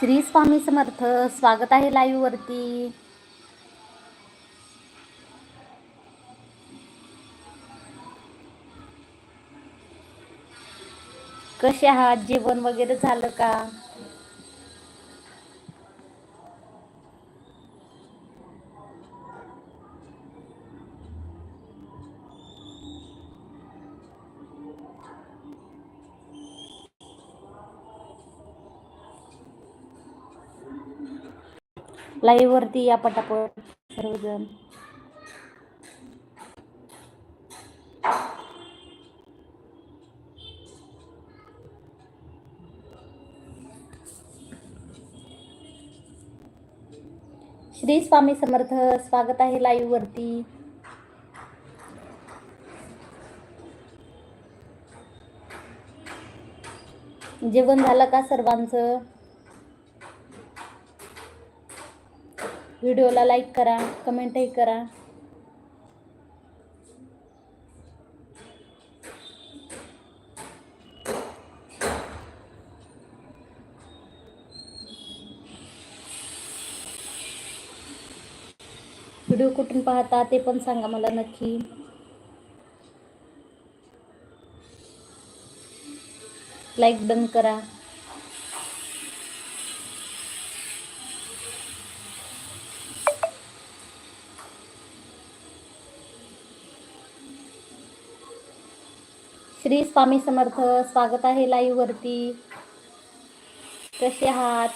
श्री स्वामी समर्थ स्वागत आहे लाईव्ह वरती. कसे आहात? जेवण वगैरे झालं का? लाईव्ह वरती या पटापट सर्वजण. श्री स्वामी समर्थ स्वागत आहे लाईव्ह वरती. जेवण झालं का सर्वांचं? व्हिडिओला लाईक करा कमेंटही करा. व्हिडिओ कुठून पाहता ते पण सांगा मला नक्की. लाईक डन करा. श्री स्वामी समर्थ स्वागत आहे लाईव्ह वरती. कसे आहात?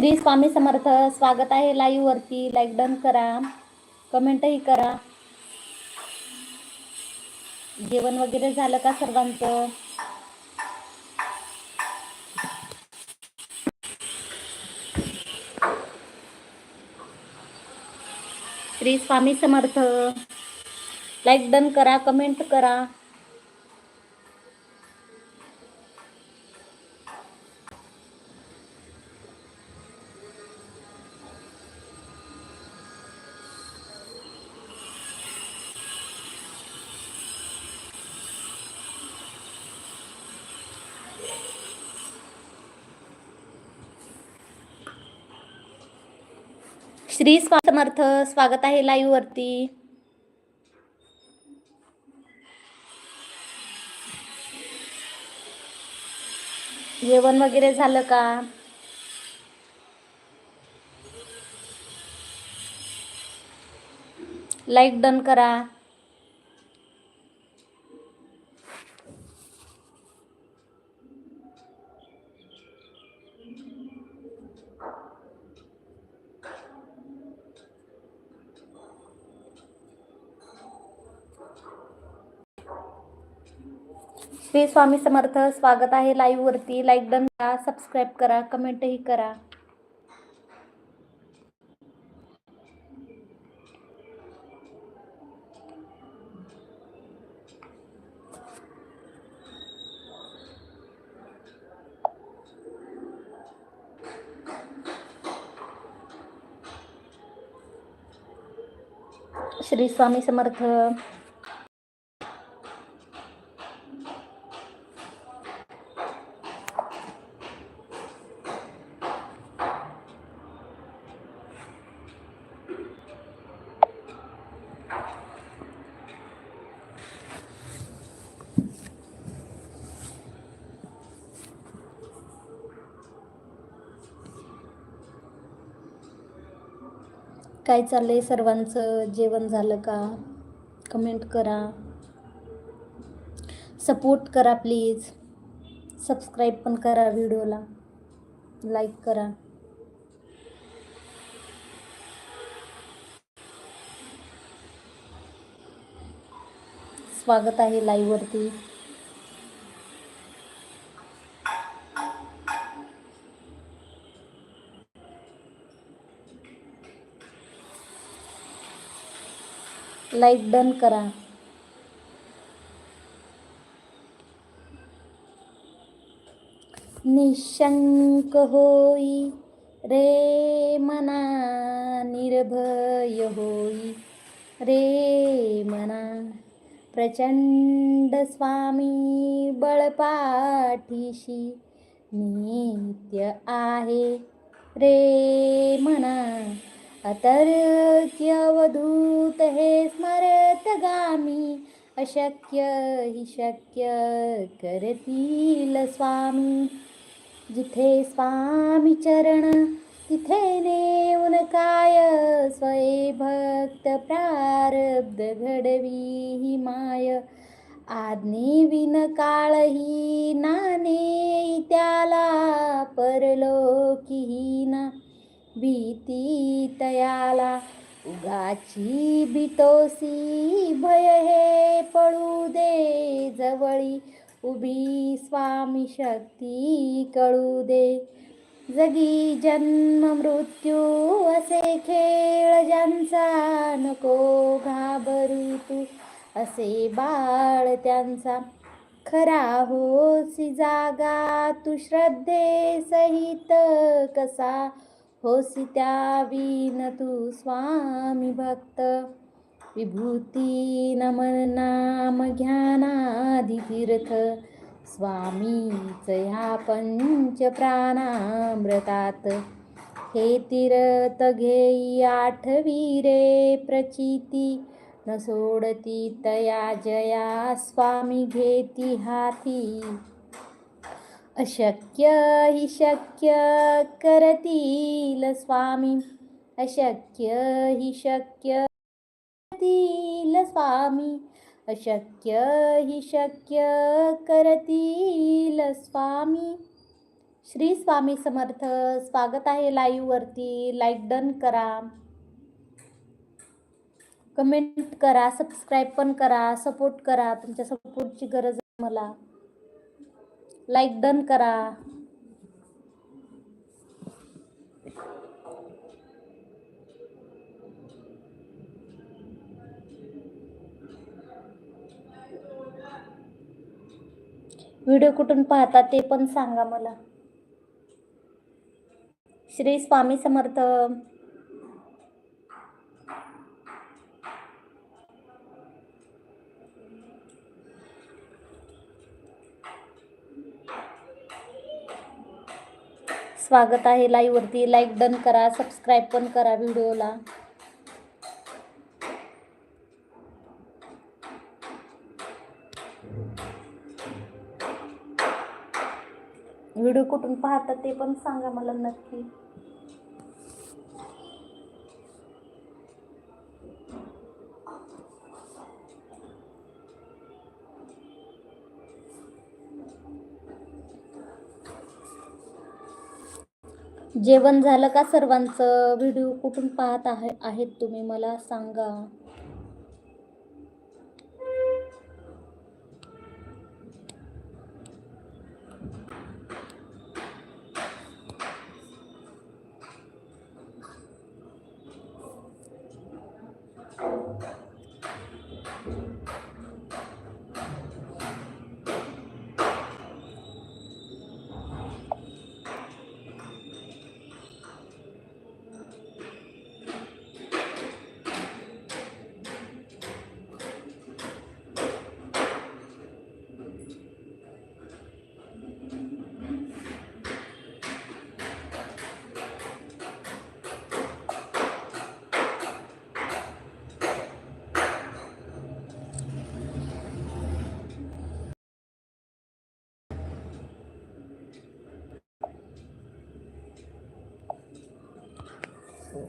श्री स्वामी समर्थ स्वागत आहे लाईव्ह वरती. लाईक डन करा. कमेंटही करा. जेवण वगैरे झालं का सर्वांचं? श्री स्वामी समर्थ. लाईक डन करा कमेंट करा. श्री समर्थ. स्वागत आहे लाईव्ह वरती. जेवण वगैरे झालं का? लाईक डन करा. श्री स्वामी समर्थ, स्वागत आहे लाईव्ह वरती. लाईक डन करा सबस्क्राईब करा कमेंटही करा. श्री स्वामी समर्थ. काय चाललं आहे सर्वांचं जेवण झालं का? कमेंट करा. सपोर्ट करा प्लीज सबस्क्राईब पण करा व्हिडिओला लाईक करा. स्वागत आहे लाईव्हवरती लाइट डन करा. निशंक होई रे मना निर्भय होई रे मना. प्रचंड स्वामी बळपाठीशी नित्य आहे रे मना. अतर्क्यवधूत हे स्मरतगामी अशक्य हि शक्य करतील स्वामी. जिथे स्वामी चरण तिथे नेऊन काय स्वये भक्त प्रारब्ध घडवी ही माय. आज्ञे विन काळही नाने त्याला परलोकीही ना. भीती तयाला उगाची बितोसी भय हे पळू दे जवळी उभी स्वामी शक्ती कळू दे. जगी जन्म मृत्यू असे खेळ ज्यांचा नको घाबरू तू असे बाळ त्यांचा खरा होसी जागा तू श्रद्धे सहित कसा हो त्या तू स्वामी भक्त. विभूती नमन नाम ज्ञानादि तीर्थ. स्वामीच ह्या पंच प्राणामृतात. हे तीर्थ घेई आठवी रे प्रचिती. न सोडती तया जया स्वामी घेती हाती. अशक्य हि शक्य करतील स्वामी. अशक्य हि शक्य करतील स्वामी. अशक्य हि शक्य करतील स्वामी. श्री स्वामी समर्थ स्वागत आहे लाईव्हवरती लाईक डन करा. कमेंट करा सबस्क्राईब पण करा सपोर्ट करा. तुमच्या सपोर्टची गरज आहे मला. लाईक डन करा. व्हिडिओ कुठून पाहता ते पण सांगा मला. श्री स्वामी समर्थ. स्वागत आहे लाईव्ह वरती लाईक डन करा सबस्क्राईब पण करा व्हिडिओला. व्हिडिओ कुठून पाहता ते पण सांगा मला नक्की. जेवण झालं का सर्वांचं? व्हिडिओ कुठून पाहत आहे आहेत तुम्ही? मला सांगा.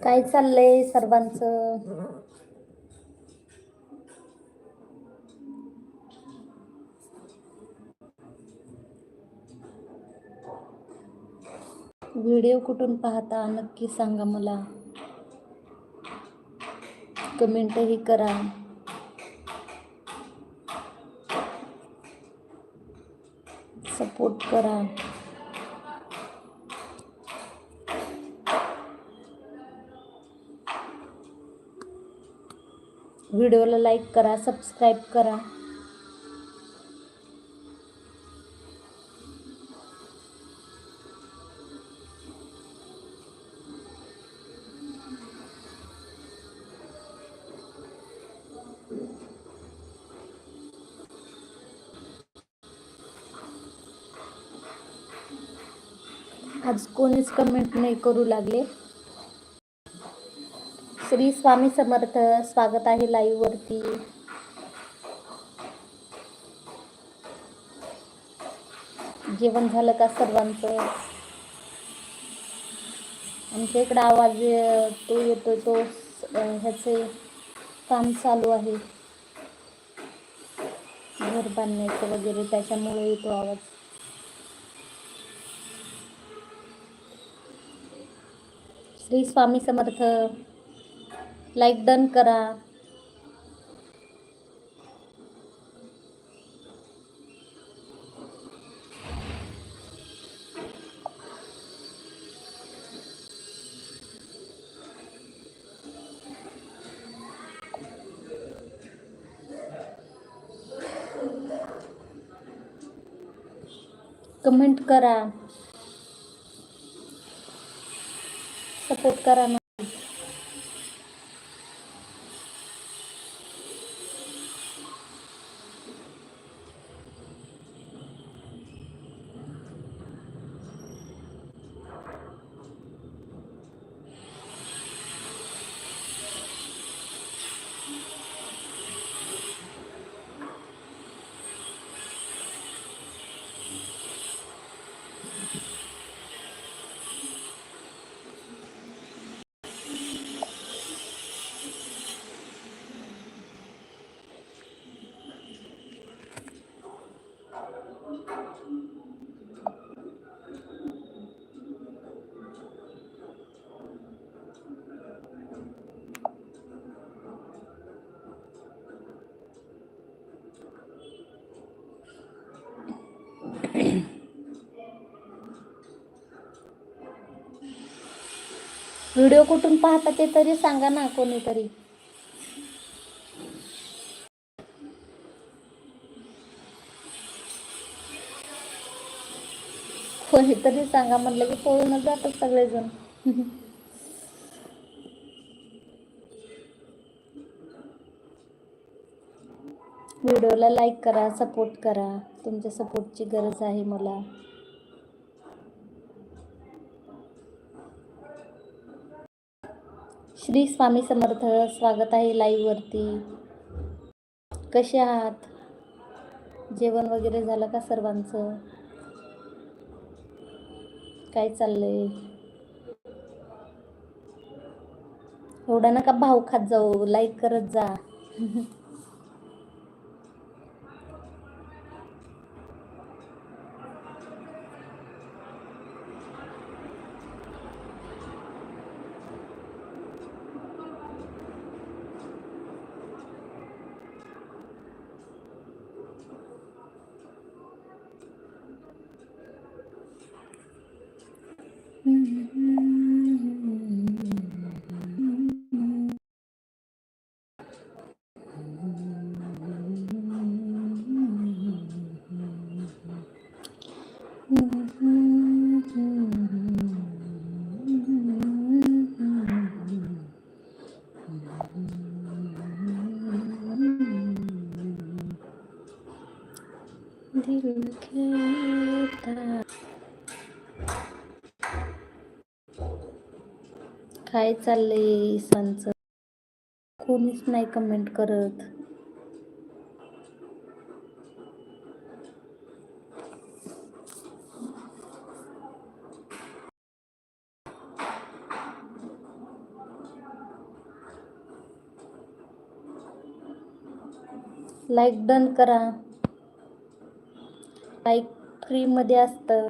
काय चाललंय सर्वांचं? व्हिडिओ कुठून पाहता नक्की सांगा मला. कमेंटही करा. सपोर्ट करा. व्हिडिओला लाईक करा सबस्क्राईब करा. आज कोणीच कमेंट नाही करू लागले. श्री स्वामी समर्थ. स्वागत आहे लाईव्ह वरती. जेवण झालं का सर्वांचं? आमच्या इकडं आवाज तो येतो तो ह्याचे काम चालू आहे. घर बांधण्याचं वगैरे त्याच्यामुळे येतो आवाज. श्री स्वामी समर्थ. लाईक डन करा। कमेंट करा। सपोर्ट करा ना। व्हिडिओ कुठून पाहता ते तरी सांगा ना कोणीतरी. कोणीतरी सांगा म्हटलं की पळूनच जातात सगळेजण. व्हिडिओला लाईक करा सपोर्ट करा. तुमच्या सपोर्टची गरज आहे मला. श्री स्वामी समर्थ स्वागत आहे लाईववरती कसे आहात? जेवण वगैरे झालं का सर्वांचं? काय चाललंय? एवढा नका भाव खात जाऊ लाईक करत जा. चाललंय सांचं कोणीच नाही कमेंट करत. लाईक डन करा. लाईक फ्रीमध्ये असतं.